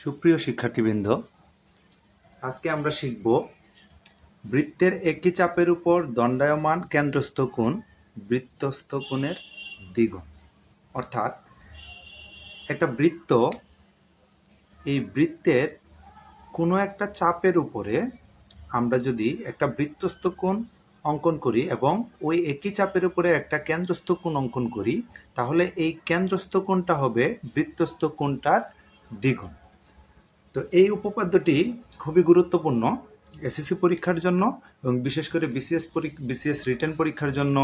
সুপ্রিয় শিক্ষার্থীবৃন্দ, আজকে আমরা শিখব বৃত্তের একই চাপের উপর দণ্ডায়মান কেন্দ্রস্থ কোণ, বৃত্তস্থ কোণের দ্বিগুণ। অর্থাৎ একটা বৃত্ত, এই বৃত্তের কোনো একটা চাপের উপরে আমরা যদি একটা বৃত্তস্থ কোণ অঙ্কন করি এবং ওই একই চাপের উপরে একটা কেন্দ্রস্থ কোণ অঙ্কন করি, তাহলে এই কেন্দ্রস্থ কোণটা হবে বৃত্তস্থ কোণটার দ্বিগুণ। তো এই উপপাদ্যটি খুবই গুরুত্বপূর্ণ এসএসসি পরীক্ষার জন্য এবং বিশেষ করে বিসিএস বিসিএস রিটার্ন পরীক্ষার জন্য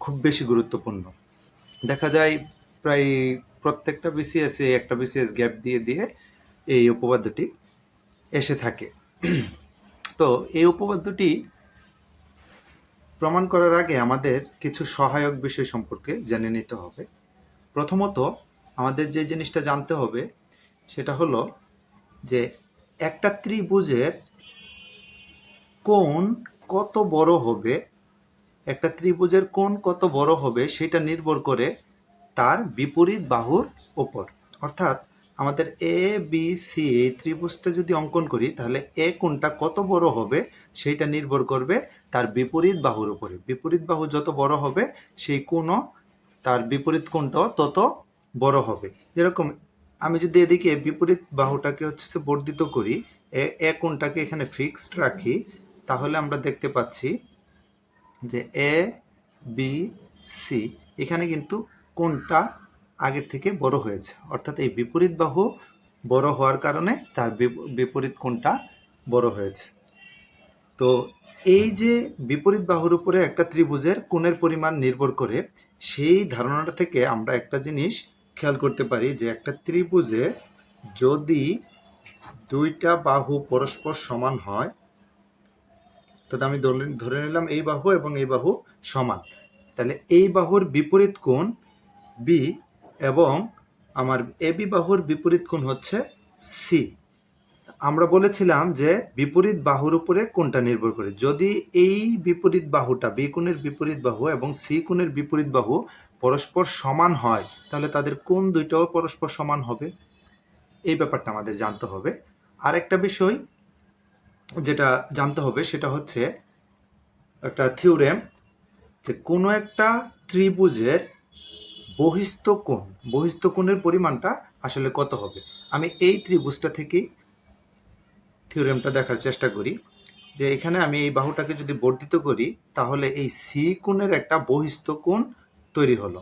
খুব বেশি গুরুত্বপূর্ণ। দেখা যায় প্রায় প্রত্যেকটা বিসিএসে একটা বিসিএস গ্যাপ দিয়ে দিয়ে এই উপপাদ্যটি এসে থাকে। তো এই উপপাদ্যটি প্রমাণ করার আগে আমাদের কিছু সহায়ক বিষয় সম্পর্কে জেনে নিতে হবে। প্রথমত আমাদের যে জিনিসটা জানতে হবে সেটা হলো যে একটা ত্রিভুজের কোণ কত বড় হবে, একটা ত্রিভুজের কোণ কত বড় হবে সেটা নির্ভর করে তার বিপরীত বাহুর ওপর অর্থাৎ আমাদের এ বি সি এই ত্রিভুজটা যদি অঙ্কন করি, তাহলে এ কোণটা কত বড় হবে সেইটা নির্ভর করবে তার বিপরীত বাহুর উপরে। বিপরীত বাহু যত বড় হবে, সেই কোণও তার বিপরীত কোণটাও তত বড় হবে। যেরকম আমি যদি এদিকে বিপরীত বাহুটাকে হচ্ছে বর্ধিত করি, এ কোণটাকে এখানে ফিক্সড রাখি, তাহলে আমরা দেখতে পাচ্ছি যে এ বি সি এখানে কিন্তু কোনটা আগের থেকে বড় হয়েছে। অর্থাৎ এই বিপরীত বাহু বড় হওয়ার কারণে তার বিপ- বিপরীত কোণটা বড় হয়েছে। তো এই যে বিপরীত বাহুর উপরে একটা ত্রিভুজের কোণের পরিমাণ নির্ভর করে, সেই ধারণাটা থেকে আমরা একটা জিনিস খেয়াল করতে পারি যে একটা ত্রিভুজে যদি দুইটা বাহু পরস্পর সমান হয়, তাহলে আমি ধরে- নিলাম এই বাহু এবং এই বাহু সমান। তাহলে এই বাহুর বিপরীত কোণ বি এবং আমার এবি বাহুর বিপরীত কোণ হচ্ছে সি আমরা বলেছিলাম যে বিপরীত বাহুর উপরে কোনটা নির্ভর করে। যদি এই বিপরীত বাহুটা বি কোণের বিপরীত বাহু এবং সি কোণের বিপরীত বাহু পরস্পর সমান হয়, তাহলে তাদের কোন দুইটাও পরস্পর সমান হবে। এই ব্যাপারটা আমাদের জানতে হবে। আর একটা বিষয় যেটা জানতে হবে সেটা হচ্ছে একটা থিওরেম যে কোনো একটা ত্রিভুজের বহিস্থ কোণ, বহিস্থ কোণের পরিমাণটা আসলে কত হবে? আমি এই ত্রিভুজটা থেকেই থিওরেমটা দেখার চেষ্টা করি, যে এখানে আমি এই বাহুটাকে যদি বর্ধিত করি, তাহলে এই সি কোণের একটা বহিস্থ কোণ তৈরি হলো।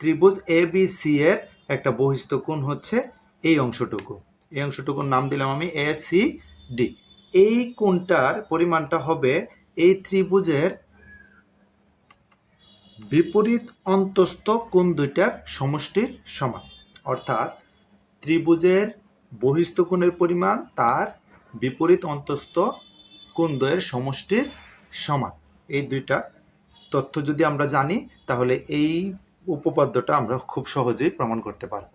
ত্রিভুজ এ বি সি এর একটা বহিস্থ কোণ হচ্ছে এই অংশটুকু। এই অংশটুকুর নাম দিলাম আমি এ সি ডি এই কোণটার পরিমাণটা হবে এই ত্রিভুজের বিপরীত অন্তস্থ কোণ দুইটার সমষ্টির সমান। অর্থাৎ ত্রিভুজের বহিস্থ কোণের পরিমাণ তার বিপরীত অন্তস্থ দ্বয়ের সমষ্টির সমান? এই দুইটা তথ্য যদি আমরা জানি, তাহলে এই উপপাদ্যটা আমরা খুব সহজেই প্রমাণ করতে পারব।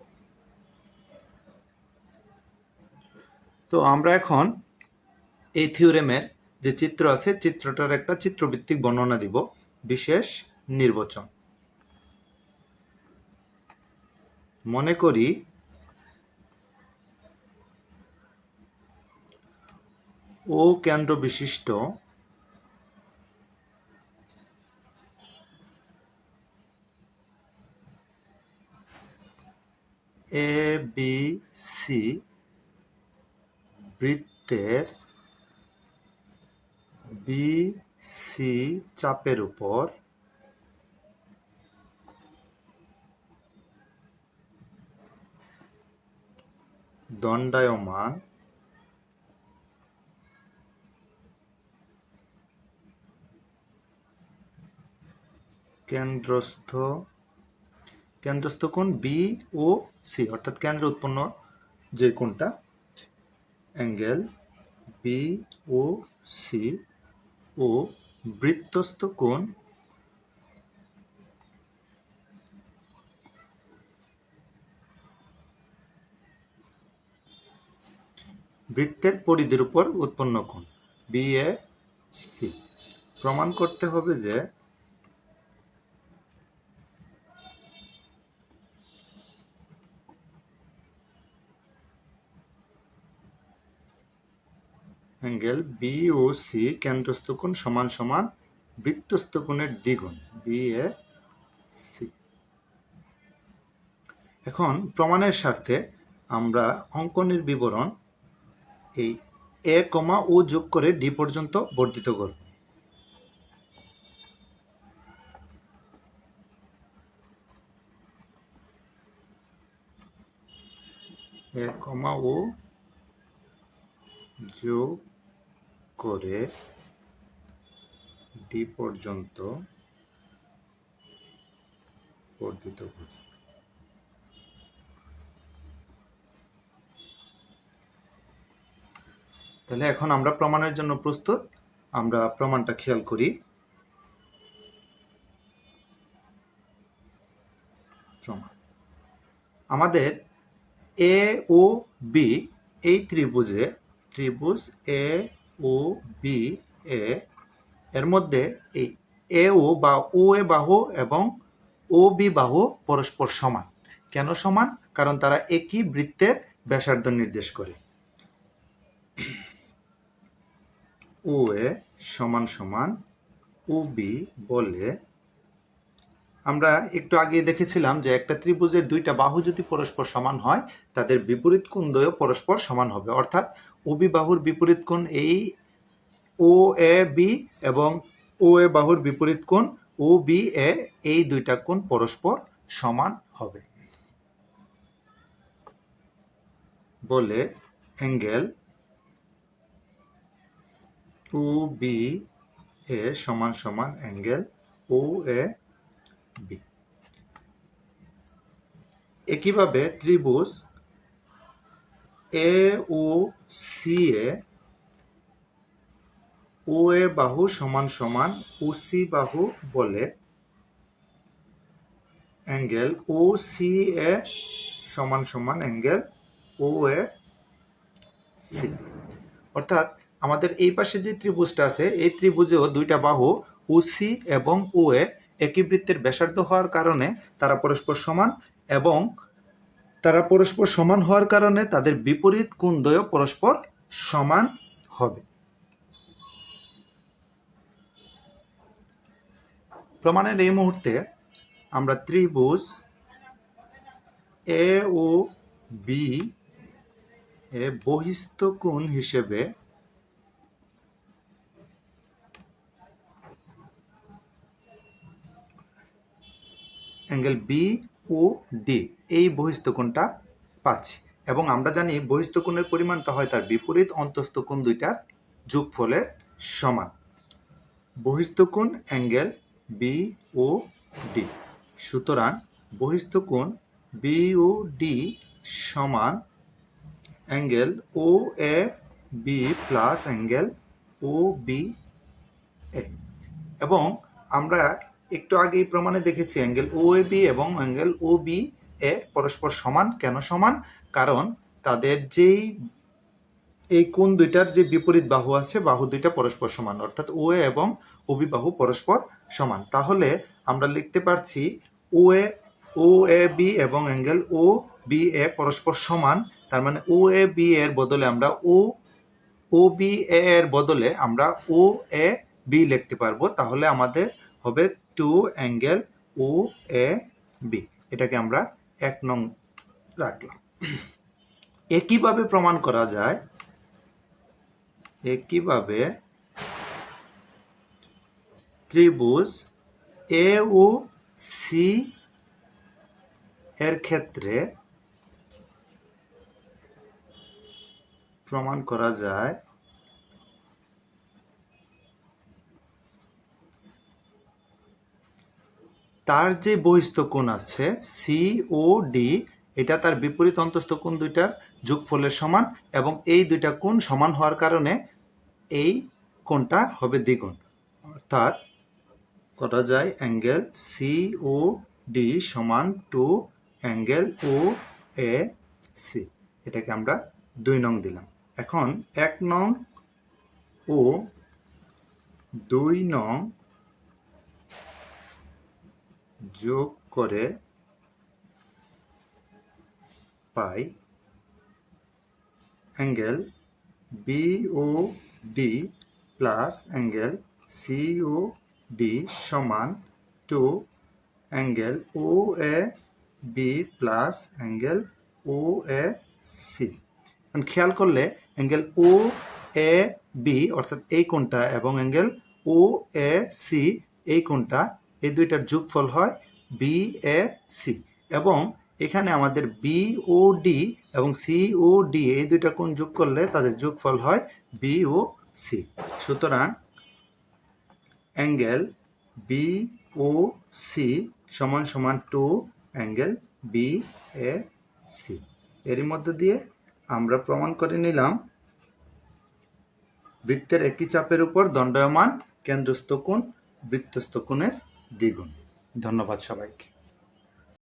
তো আমরা এখন এই থিওরেমের যে চিত্র আছে, চিত্রটার একটা চিত্রভিত্তিক বর্ণনা দিব, বিশেষ নির্বাচন। মনে করি ও কেন্দ্র বিশিষ্ট। এ বি সি বৃত্তের বি সি চাপের উপর দণ্ডায়মান কেন্দ্রস্থ কেন্দ্রস্থ কোণ বি ও সি অর্থাৎ কেন্দ্রে উৎপন্ন যে কোণটা, অ্যাঙ্গেল বি ও সি ও বৃত্তস্থ কোণ বৃত্তের পরিধির উপর উৎপন্ন কোণ বি এ সি প্রমাণ করতে হবে যে অ্যাঙ্গেল বি ও সি কেন্দ্রস্থ কোণ সমান সমান বৃত্তস্থ কোণের দ্বিগুণ বি এ সি এখন প্রমাণের স্বার্থে আমরা অঙ্কনের বিবরণ এই এ কমা ও যোগ করে ডি পর্যন্ত বর্ধিত করব। এ কমা ও যোগ করে ডি পর্যন্ত বর্ধিত করি। তাহলে এখন আমরা প্রমাণের জন্য প্রস্তুত। আমরা প্রমাণটা খেয়াল করি। আমাদের এ ও বি এই ত্রিভুজে, ত্রিভুজ এ ও বি এ এর মধ্যে এই এ ও বা ও এ বাহু এবং ও বি বাহু পরস্পর সমান। কেন সমান? কারণ তারা একই বৃত্তের ব্যাসার্ধ নির্দেশ করে। ও এ সমান সমান ও বি বলে আমরা একটু আগে দেখেছিলাম যে একটা ত্রিভুজের দুইটা বাহু যদি পরস্পর সমান হয়, তাদের বিপরীত কোণ পরস্পর সমান হবে। অর্থাৎ ওবি বাহুর বিপরীত কোণ এই ও এ বি এবং ও এ বাহুর বিপরীত কোণ ও বি এ এই দুইটা কোণ পরস্পর সমান হবে। বলে অ্যাঙ্গেল ও বি এ সমান সমান অ্যাঙ্গেল ও এ বি একইভাবে ত্রিভুজ এ ও সি, এ ও এ, বাহু সমান সমান ও বাহু বলে অ্যাঙ্গেল ও সি, এ সমান সমান অ্যাঙ্গেল ও এ, সি। অর্থাৎ আমাদের এই পাশে যে ত্রিভুজটা আছে, এই ত্রিভুজেও দুইটা বাহু ও সি এবং ও এ একই বৃত্তের ব্যাসার্ধ হওয়ার কারণে তারা পরস্পর সমান এবং তারা পরস্পর সমান হওয়ার কারণে তাদের বিপরীত কোণদ্বয় পরস্পর সমান হবে? প্রমাণের এই মুহূর্তে আমরা ত্রিভুজ এ ও বি এ বহিস্থ কোণ হিসেবে অ্যাঙ্গেল বি ও ডি, এই বহিস্থ কোণটা পাচ্ছি। এবং আমরা জানি বহিস্থ কোণের পরিমাণটা হয় তার বিপরীত অন্তস্থ কোণ দুইটার যোগফলের সমান। বহিস্থ কোণ অ্যাঙ্গেল বি ও ডি সুতরাং বহিস্থ কোণ বি ও ডি সমান angle O A B plus angle O B A এবং আমরা একটু আগে এই প্রমাণে দেখেছি, অ্যাঙ্গেল ও এ বি এবং অ্যাঙ্গেল ও বি এ পরস্পর সমান, কেন সমান? কারণ তাদের যেই, এই কোন দুইটার যে বিপরীত বাহু আছে, বাহু দুইটা পরস্পর সমান, অর্থাৎ ও এ এবং ওবি বাহু পরস্পর সমান। তাহলে আমরা লিখতে পারছি O A O A B এবং অ্যাঙ্গেল ও বি এ পরস্পর সমান, তার মানে ও এ বি এর বদলে আমরা ও ও বি এ এর বদলে আমরা ও এ বি লিখতে পারব। তাহলে আমাদের হবে two angle O A B এটাকে আমরা এক নং রাখলাম। একইভাবে প্রমাণ করা যায়, একইভাবে ত্রিভুজ এ ও সি এর ক্ষেত্রে প্রমাণ করা যায় তার যে বহিস্থ কোণ আছে সি ও ডি এটা তার বিপরীত অন্তস্থ কোণ দুইটার যোগফলের সমান এবং এই দুইটা কোণ সমান হওয়ার কারণে এই কোণটা হবে দ্বিগুণ। অর্থাৎ করা যায়? অ্যাঙ্গেল সি ও ডি সমান two angle O A C এটাকে আমরা দুই নং দিলাম। এখন এক নং ও দুই নং যোগ করে পাই angle B O D plus angle C O D সমান two angle O A B plus angle O A C এখন খেয়াল করলে অ্যাঙ্গেল ও এ বি অর্থাৎ এই কোণটা, এবং অ্যাঙ্গেল ও এ সি এই কোণটা এই দুইটার যোগফল হয় বি এ সি এবং এখানে আমাদের বি ও ডি এবং সি ও ডি এই দুইটা কোণ যোগ করলে তাদের যোগফল হয় বি ও সি সুতরাং অ্যাঙ্গেল বি ও সি সমান সমান two angle B A C এরই মধ্য দিয়ে আমরা প্রমাণ করে নিলাম বৃত্তের একই চাপের উপর দণ্ডায়মান কেন্দ্রস্থ কোণ বৃত্তস্থ কোণের দ্বিগুণ। ধন্যবাদ সবাইকে।